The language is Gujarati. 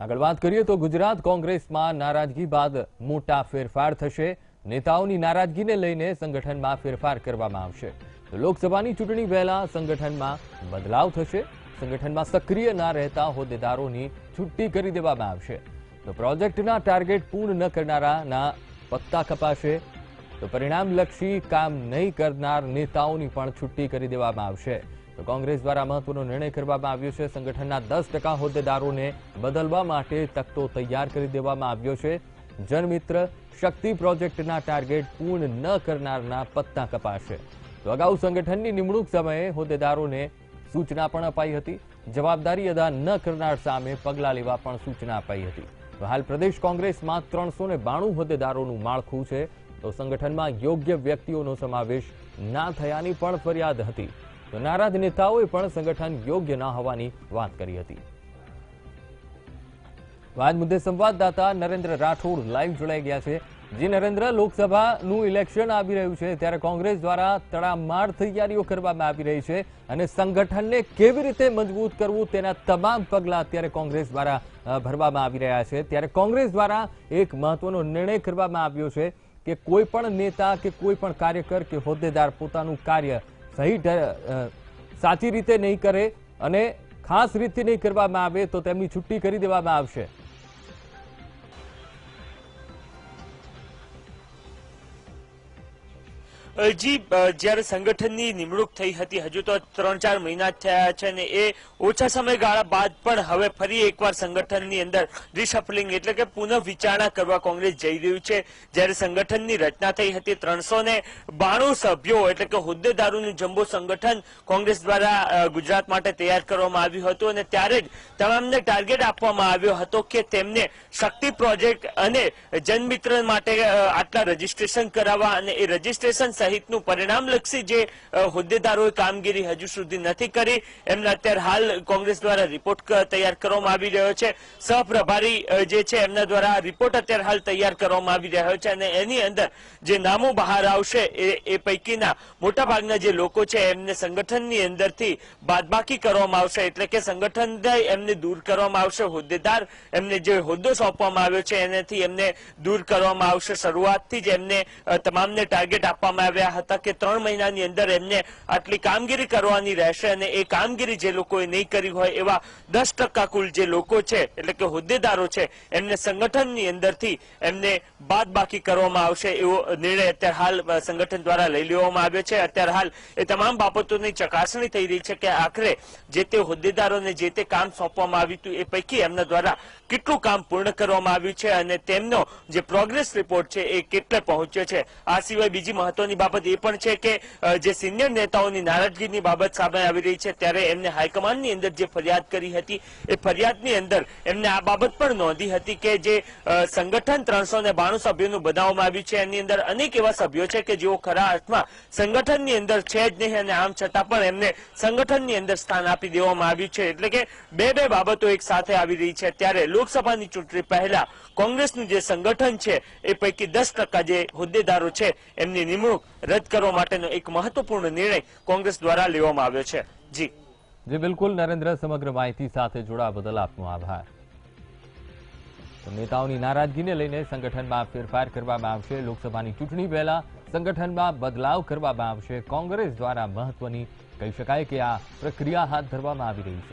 આગળ વાત કરીએ તો ગુજરાત કોંગ્રેસમાં નારાજગી બાદ મોટા ફેરફાર થશે. નેતાઓની નારાજગીને લઈને સંગઠનમાં ફેરફાર કરવામાં આવશે. તો લોકસભાની ચૂંટણી વહેલા સંગઠનમાં બદલાવ થશે. સંગઠનમાં સક્રિય ના રહેતા હોદ્દેદારોની છુટ્ટી કરી દેવામાં આવશે. તો પ્રોજેક્ટના ટાર્ગેટ પૂર્ણ ન કરનારાના પત્તા કપાશે. તો પરિણામલક્ષી કામ નહીં કરનાર નેતાઓની પણ છુટ્ટી કરી દેવામાં આવશે. તો કોંગ્રેસ દ્વારા મહત્વનો નિર્ણય કરવામાં આવ્યો છે. સંગઠનના દસ ટકા હોદ્દેદારોને બદલવા માટે તકતો તૈયાર કરી દેવામાં આવ્યો છે. જનમિત્ર શક્તિ પ્રોજેક્ટના ટાર્ગેટ પૂર્ણ ન કરનારના પત્તા કપાશે. તો અગાઉ સંગઠનની નિમણૂક સમયે હોદ્દેદારોને સૂચના પણ અપાઈ હતી. જવાબદારી અદા ન કરનાર સામે પગલાં લેવા પણ સૂચના અપાઈ હતી. હાલ પ્રદેશ કોંગ્રેસમાં ત્રણસો ને બાણું હોદ્દેદારોનું માળખું છે. તો સંગઠનમાં યોગ્ય વ્યક્તિઓનો સમાવેશ ના થયાની પણ ફરિયાદ હતી. તો નારાજ નેતાઓએ પણ સંગઠન યોગ્ય ના હોવાની વાત કરી હતી. તો આજ મુદ્દે સંવાદદાતા નરેન્દ્ર રાઠોડ લાઈવ જોડાઈ ગયા છે. જે નરેન્દ્ર, લોકસભાનું ઇલેક્શન આવી રહ્યું છે, ત્યારે કોંગ્રેસ દ્વારા તડામાર તૈયારીઓ કરવામાં આવી રહી છે અને સંગઠનને કેવી રીતે મજબૂત કરવું તેના તમામ પગલાં અત્યારે કોંગ્રેસ દ્વારા ભરવામાં આવી રહ્યા છે. ત્યારે કોંગ્રેસ દ્વારા એક મહત્વનો નિર્ણય કરવામાં આવ્યો છે કે કોઈ પણ નેતા કે કોઈ પણ કાર્યકર કે હોદ્દેદાર પોતાનું કાર્ય સહી સાચી રીતે નહીં કરે અને ખાસ રીતે નહીં કરવામાં આવે તો તેમની છુટ્ટી કરી દેવામાં આવશે. જી જ્યારે સંગઠનની નિમણૂક થઈ હતી, હજુ તો ત્રણ ચાર મહિના થયા છે અને એ ઓછા સમયગાળા બાદ પણ હવે ફરી એકવાર સંગઠનની અંદર રિશફલિંગ એટલે કે પુનઃ વિચારણા કરવા કોંગ્રેસ જઈ રહ્યું છે. જ્યારે સંગઠનની રચના થઈ હતી, ત્રણસો બાણું સભ્યો એટલે કે હોદ્દેદારોનું જમ્બો સંગઠન કોંગ્રેસ દ્વારા ગુજરાત માટે તૈયાર કરવામાં આવ્યું હતું અને ત્યારે જ તમામને ટાર્ગેટ આપવામાં આવ્યો હતો કે તેમને શક્તિ પ્રોજેક્ટ અને જનમિત્ર માટે આટલા રજીસ્ટ્રેશન કરાવવા અને એ રજીસ્ટ્રેશન સહિતનું પરિણામલક્ષી જે હોદ્દેદારોએ કામગીરી હજુ સુધી નથી કરી. એમના અત્યારે હાલ કોંગ્રેસ દ્વારા રિપોર્ટ તૈયાર કરવામાં આવી રહ્યો છે. સહપ્રભારી જે છે એમના દ્વારા રિપોર્ટ અત્યારે હાલ તૈયાર કરવામાં આવી રહ્યો છે અને એની અંદર જે નામો બહાર આવશે એ પૈકીના મોટાભાગના જે લોકો છે એમને સંગઠનની અંદરથી બાદબાકી કરવામાં આવશે. એટલે કે સંગઠન એમને દૂર કરવામાં આવશે. હોદ્દેદાર એમને જે હોદ્દો સોંપવામાં આવ્યો છે એનાથી એમને દૂર કરવામાં આવશે. શરૂઆતથી જ એમને તમામને ટાર્ગેટ આપવામાં આવ્યા હતા કે ત્રણ મહિનાની અંદર એમને આટલી કામગીરી કરવાની રહેશે અને એ કામગીરી જે લોકોએ નહીં કરી હોય એવા દસ કુલ જે લોકો છે, એટલે કે હોદ્દેદારો છે, એમને સંગઠનની અંદરથી એમને બાદ કરવામાં આવશે એવો નિર્ણય અત્યારે હાલ સંગઠન દ્વારા લઈ લેવામાં આવ્યો છે. અત્યારે હાલ એ તમામ બાબતોની ચકાસણી થઈ રહી છે કે આખરે જે તે હોદ્દેદારોને જે તે કામ સોંપવામાં આવ્યું હતું એ પૈકી એમના દ્વારા કેટલું કામ પૂર્ણ કરવામાં આવ્યું છે અને તેમનો જે પ્રોગ્રેસ રિપોર્ટ છે એ કેટલે પહોંચ્યો છે. આ સિવાય બીજી મહત્વની બાબત એ પણ છે કે જે સિનિયર નેતાઓની નારાજગીની બાબત સામે આવી રહી છે, ત્યારે એમને હાઈકમાન્ડની અંદર જે ફરિયાદ કરી હતી, એ ફરિયાદની અંદર એમને આ બાબત પણ નોંધી હતી કે જે સંગઠન ત્રણસો ને બાણું સભ્યોનું બનાવવામાં આવ્યું છે, એની અંદર અનેક એવા સભ્યો છે કે જેઓ ખરા અર્થમાં સંગઠનની અંદર છે જ નહીં અને આમ છતાં પણ એમને સંગઠનની અંદર સ્થાન આપી દેવામાં આવ્યું છે. એટલે કે બે બે બાબતો એક સાથે આવી રહી છે. ત્યારે લોકસભાની ચૂંટણી પહેલા કોંગ્રેસનું જે સંગઠન છે, એ પૈકી દસ જે હોદ્દેદારો છે, એમની નિમણૂક રદ કરવા માટેનો એક મહત્વપૂર્ણ નિર્ણય કોંગ્રેસ દ્વારા લેવામાં આવ્યો છે. જી. જી, બિલકુલ. નરેન્દ્ર, સમગ્ર માહિતી સાથે જોડાવા બદલ આપનો આભાર. નેતાઓની નારાજગીને લઈને સંગઠનમાં ફેરફાર કરવામાં આવશે. લોકસભાની ચૂંટણી પહેલા સંગઠનમાં બદલાવ કરવામાં આવશે. કોંગ્રેસ દ્વારા મહત્વની કહી શકાય કે આ પ્રક્રિયા હાથ ધરવામાં આવી રહી છે.